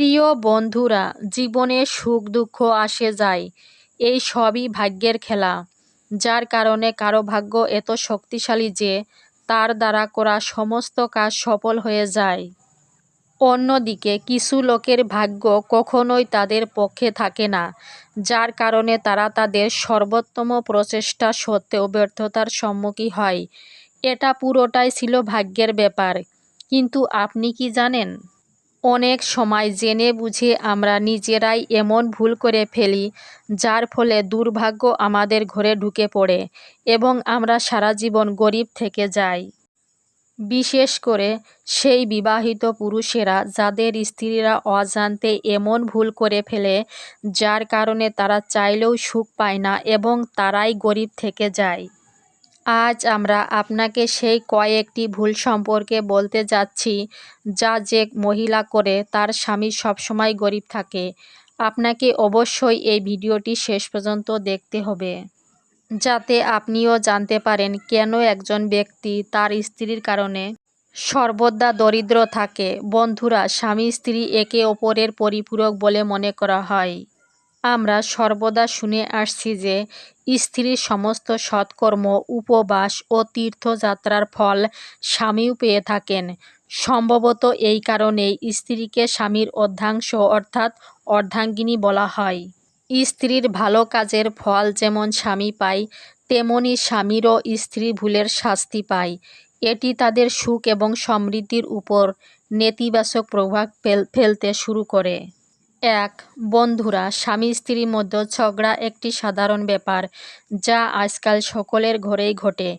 প্রিয় বন্ধুরা, জীবনে সুখ দুঃখ আসে যায়। এই সবই ভাগ্যের খেলা। যার কারণে কারও ভাগ্য এত শক্তিশালী যে তার দ্বারা করা সমস্ত কাজ সফল হয়ে যায়। অন্যদিকে, কিছু লোকের ভাগ্য কখনোই তাদের পক্ষে থাকে না, যার কারণে তারা তাদের সর্বোত্তম প্রচেষ্টা সত্ত্বেও ব্যর্থতার সম্মুখীন হয়। এটা পুরোটাই ছিল ভাগ্যের ব্যাপার। কিন্তু আপনি কি জানেন? অনেক সময় জেনে বুঝে আমরা নিজেরাই এমন ভুল করে ফেলি, যার ফলে দুর্ভাগ্য আমাদের ঘরে ঢুকে পড়ে এবং আমরা সারা জীবন গরিব থেকে যাই। বিশেষ করে সেই বিবাহিত পুরুষেরা যাদের স্ত্রীরা অজান্তে এমন ভুল করে ফেলে, যার কারণে তারা চাইলেও সুখ পায় না এবং তারাই গরিব থেকে যায়। আজ আমরা আপনাকে সেই কয়েকটি ভুল সম্পর্কে বলতে যাচ্ছি, যা যে মহিলা করে তার স্বামী সবসময় গরিব থাকে। আপনাকে অবশ্যই এই ভিডিওটি শেষ পর্যন্ত দেখতে হবে। যাতে আপনিও জানতে পারেন কেন একজন ব্যক্তি তার স্ত্রীর কারণে সর্বদা দরিদ্র থাকে। বন্ধুরা স্বামী স্ত্রী একে অপরের পরিপূরক বলে মনে করা হয়। আমরা সর্বদা শুনে আসছি যে, স্ত্রীর সমস্ত সৎকর্ম, উপবাস ও তীর্থযাত্রার ফল স্বামীও পেয়ে থাকেন। সম্ভবত এই কারণেই স্ত্রীকে স্বামীর অর্ধাংশ অর্থাৎ অর্ধাঙ্গিনী বলা হয়। স্ত্রীর ভালো কাজের ফল যেমন স্বামী পায়, তেমনি স্বামীরও স্ত্রী ভুলের শাস্তি পায়। এটি তাদের সুখ এবং সমৃদ্ধির উপর নেতিবাচক প্রভাব ফেলতে শুরু করে। এক, বন্ধুরা, স্বামী স্ত্রীর মধ্যে ঝগড়া একটি সাধারণ ব্যাপার যা আজকাল সকলের ঘরেই ঘটে।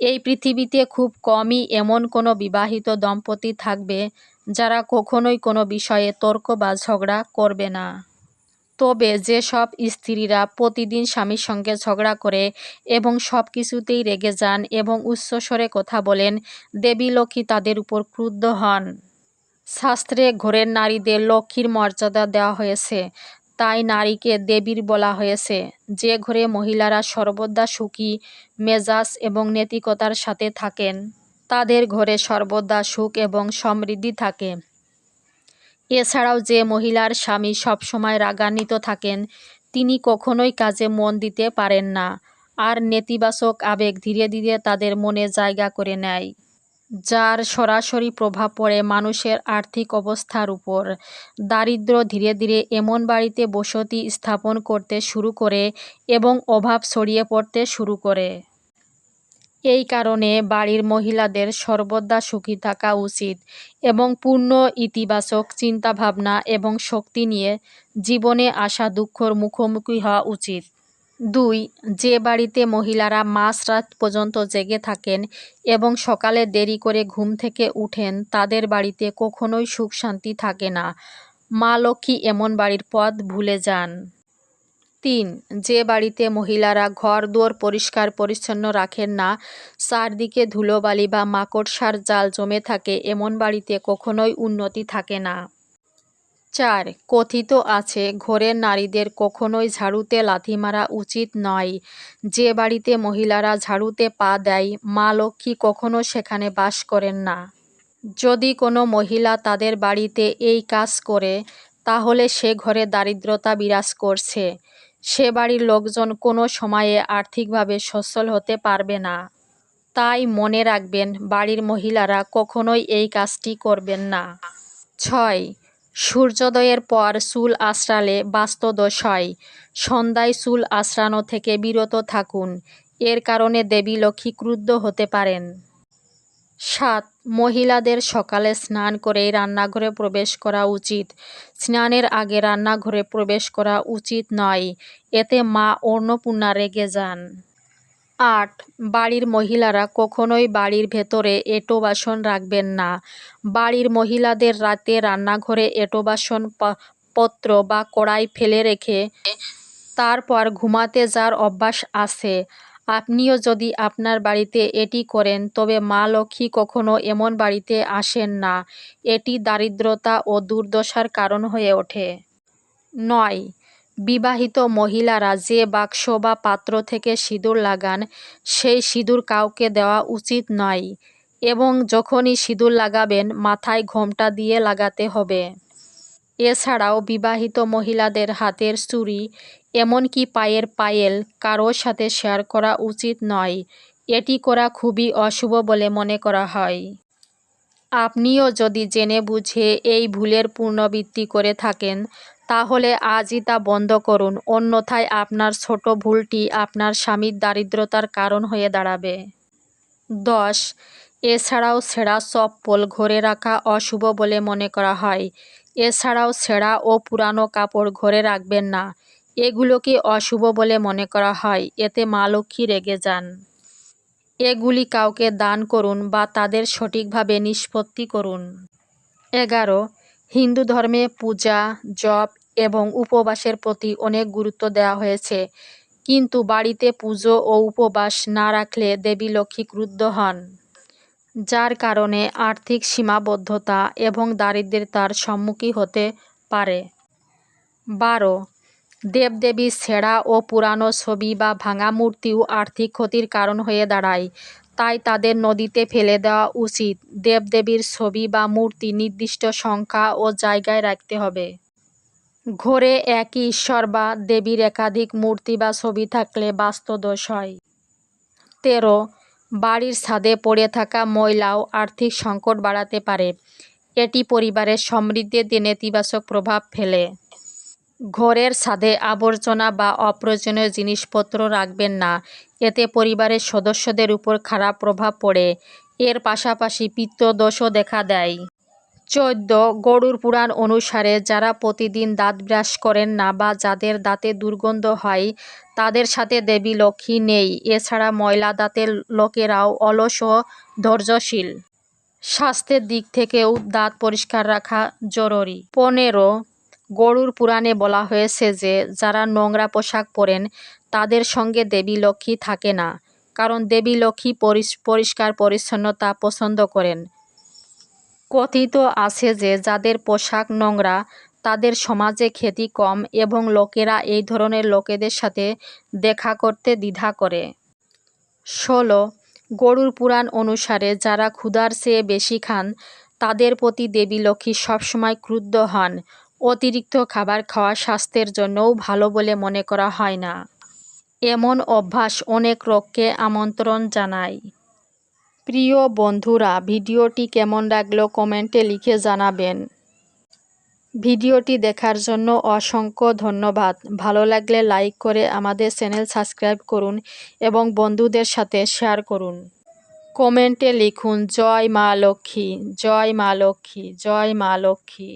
এই পৃথিবীতে খুব কমই এমন কোনো বিবাহিত দম্পতি থাকবে যারা কখনোই কোনো বিষয়ে তর্ক বা ঝগড়া করবে না। তবে যেসব স্ত্রীরা প্রতিদিন স্বামীর সঙ্গে ঝগড়া করে এবং সব কিছুতেই রেগে যান এবং উচ্চস্বরে কথা বলেন, দেবী লক্ষ্মী তাদের উপর ক্রুদ্ধ হন। শাস্ত্রে ঘরের নারীদের লক্ষ্মীর মর্যাদা দেওয়া হয়েছে। তাই নারীকে দেবীর বলা হয়েছে, যে ঘরে মহিলারা সর্বদা সুখী, মেজাজ এবং নেতিকতার সাথে থাকেন, তাদের ঘরে সর্বদা সুখ এবং সমৃদ্ধি থাকে। এছাড়াও যে মহিলার স্বামী সবসময় রাগান্বিত থাকেন, তিনি কখনোই কাজে মন দিতে পারেন না, আর নেতিবাচক আবেগ ধীরে ধীরে তাদের মনে জায়গা করে নেয়। যার সরাসরি প্রভাব পড়ে মানুষের আর্থিক অবস্থার উপর। দারিদ্র ধীরে ধীরে এমন বাড়িতে বসতি স্থাপন করতে শুরু করে এবং অভাব ছড়িয়ে পড়তে শুরু করে। এই কারণে বাড়ির মহিলাদের সর্বদা সুখী থাকা উচিত এবং পূর্ণ ইতিবাচক চিন্তাভাবনা এবং শক্তি নিয়ে জীবনে আসা দুঃখর মুখোমুখি হওয়া উচিত। দুই, যে বাড়িতে মহিলারা মাঝ রাত পর্যন্ত জেগে থাকেন এবং সকালে দেরি করে ঘুম থেকে উঠেন, তাদের বাড়িতে কখনোই সুখ শান্তি থাকে না। মা লক্ষ্মী এমন বাড়ির পথ ভুলে যান। তিন, যে বাড়িতে মহিলারা ঘর দুয়ার পরিষ্কার পরিচ্ছন্ন রাখেন না, চারদিকে ধুলোবালি বা মাকড়সার জাল জমে থাকে, এমন বাড়িতে কখনোই উন্নতি থাকে না। চার। কথিত আছে, ঘরের নারীদের কখনোই ঝাড়ুতে লাথি মারা উচিত নয়। যে বাড়িতে মহিলারা ঝাড়ুতে পা দেয়, মা লক্ষ্মী কখনো সেখানে বাস করেন না। যদি কোনো মহিলা তাদের বাড়িতে এই কাজ করে, তাহলে সে ঘরে দারিদ্রতা বিরাজ করছে। সে বাড়ির লোকজন কোনো সময়ে আর্থিকভাবে সচ্ছল হতে পারবে না। তাই মনে রাখবেন, বাড়ির মহিলারা কখনোই এই কাজটি করবেন না। ছয় সূর্যোদয়ের পর চুল আশ্রালে বাস্তুদোষ হয় সন্ধ্যায় চুল আশ্রানো থেকে বিরত থাকুন। এর কারণে দেবী লক্ষ্মী ক্রুদ্ধ হতে পারেন। সাত, মহিলাদের সকালে স্নান করেই রান্নাঘরে প্রবেশ করা উচিত। স্নানের আগে রান্নাঘরে প্রবেশ করা উচিত নয়। এতে মা অন্নপূর্ণা রেগে যান। আট। বাড়ির মহিলারা কখনোই বাড়ির ভেতরে এঁটো বাসন রাখবেন না। বাড়ির মহিলাদের রাতে রান্নাঘরে এঁটো বাসন পত্র বা কড়াই ফেলে রেখে তারপর ঘুমাতে যার অভ্যাস আছে। আপনিও যদি আপনার বাড়িতে এটি করেন, তবে মা লক্ষ্মী কখনো এমন বাড়িতে আসেন না। এটি দারিদ্রতা ও দুর্দশার কারণ হয়ে ওঠে। নয়। বিবাহিত মহিলারা যে বাক্স বা পাত্র থেকে সিঁদুর লাগান, সেই সিঁদুর কাউকে দেওয়া উচিত নয় এবং যখনই সিঁদুর লাগাবেন, মাথায় ঘোমটা দিয়ে লাগাতে হবে। এছাড়াও বিবাহিত মহিলাদের হাতের চুরি এমনকি পায়ের পায়েল কারোর সাথে শেয়ার করা উচিত নয়। এটি করা খুবই অশুভ বলে মনে করা হয়। আপনিও যদি জেনে বুঝে এই ভুলের পুনরাবৃত্তি করে থাকেন তাহলে আজই তা বন্ধ করুন, অন্যথায় আপনার ছোট ভুলটি আপনার স্বামীর দারিদ্রতার কারণ হয়ে দাঁড়াবে। দশ, এছাড়াও ছেঁড়া চপ্পল ঘরে রাখা অশুভ বলে মনে করা হয়। এছাড়াও ছেঁড়া ও পুরানো কাপড় ঘরে রাখবেন না। এগুলোকে অশুভ বলে মনে করা হয়? এতে মা লক্ষ্মী রেগে যান। এগুলি কাউকে দান করুন বা তাদের সঠিকভাবে নিষ্পত্তি করুন। এগারো, হিন্দু ধর্মে পূজা, জপ এবং উপবাসের প্রতি অনেক গুরুত্ব দেওয়া হয়েছে। কিন্তু বাড়িতে পুজো ও উপবাস না রাখলে দেবী লক্ষ্মী ক্রুদ্ধ হন, যার কারণে আর্থিক সীমাবদ্ধতা এবং দারিদ্রতার সম্মুখীন হতে পারে। বারো দেবদেবীর ছেঁড়া ও পুরানো ছবি বা ভাঙা মূর্তিও আর্থিক ক্ষতির কারণ হয়ে দাঁড়ায়, তাই তাদের নদীতে ফেলে দেওয়া উচিত। দেবদেবীর ছবি বা মূর্তি নির্দিষ্ট সংখ্যা ও জায়গায় রাখতে হবে। ঘরে একই ঈশ্বর বা দেবীর একাধিক মূর্তি বা ছবি থাকলে বাস্তুদোষ হয়। তেরো, বাড়ির ছাদে পড়ে থাকা ময়লাও আর্থিক সংকট বাড়াতে পারে। এটি পরিবারের সমৃদ্ধিতে নেতিবাচক প্রভাব ফেলে। ঘরের ছাদে আবর্জনা বা অপ্রয়োজনীয় জিনিসপত্র রাখবেন না। এতে পরিবারের সদস্যদের উপর খারাপ প্রভাব পড়ে। এর পাশাপাশি পিত্তদোষও দেখা দেয়। চোদ্দ গরুর পুরাণ অনুসারে যারা প্রতিদিন দাঁত ব্রাশ করেন না বা যাদের দাঁতে দুর্গন্ধ হয়, তাদের সাথে দেবী লক্ষ্মী নেই। এছাড়া ময়লা দাঁতের লোকেরাও অলস ও ধৈর্যশীল। স্বাস্থ্যের দিক থেকেও দাঁত পরিষ্কার রাখা জরুরি। পনেরো গরুর পুরাণে বলা হয়েছে যে, যারা নোংরা পোশাক পরেন, তাদের সঙ্গে দেবী লক্ষ্মী থাকে না, কারণ দেবী লক্ষ্মী পরিষ্কার পরিচ্ছন্নতা পছন্দ করেন। কথিত আছে যে যাদের পোশাক নোংরা, তাদের সমাজে খ্যাতি কম এবং লোকেরা এই ধরনের লোকেদের সাথে দেখা করতে দ্বিধা করে। ষোলো, গরুর পুরাণ অনুসারে যারা ক্ষুধার চেয়ে বেশি খান, তাদের প্রতি দেবী লক্ষ্মী সবসময় ক্রুদ্ধ হন। অতিরিক্ত খাবার খাওয়া স্বাস্থ্যের জন্যও ভালো বলে মনে করা হয় না। এমন অভ্যাস অনেক রোগকে আমন্ত্রণ জানায়। প্রিয় বন্ধুরা, ভিডিওটি কেমন লাগল কমেন্টে লিখে জানাবেন। ভিডিওটি দেখার জন্য অসংখ্য ধন্যবাদ। ভালো লাগলে লাইক করে আমাদের চ্যানেল সাবস্ক্রাইব করুন এবং বন্ধুদের সাথে শেয়ার করুন। কমেন্টে লিখুন, জয় মা লক্ষ্মী, জয় মা লক্ষ্মী, জয় মা লক্ষ্মী।